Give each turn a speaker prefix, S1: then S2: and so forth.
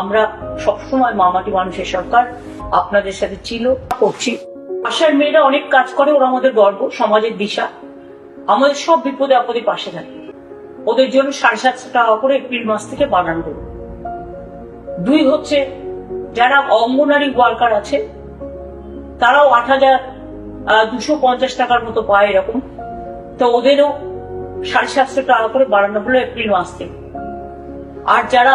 S1: আমরা সবসময় মামাটি মানুষের সরকার, আপনাদের সাথে ছিল, করছি। আশার মেয়েরা অনেক কাজ করে, ওরা আমাদের গর্ব, সমাজের দিশা। আমাদের সব বিপদে আপদে পাশে থাকে। ওদের জন্য সাড়ে সাতশো টাকা করে এপ্রিল মাস থেকে বাড়ানো হলো দুই হচ্ছে, যারা অঙ্গনারী ওয়ার্কার আছে, তারাও আট হাজার দুশো পঞ্চাশ টাকার মতো পায় এরকম। তো ওদেরও সাড়ে সাতশো টাকা করে বাড়ানো হলো এপ্রিল মাস থেকে। আর যারা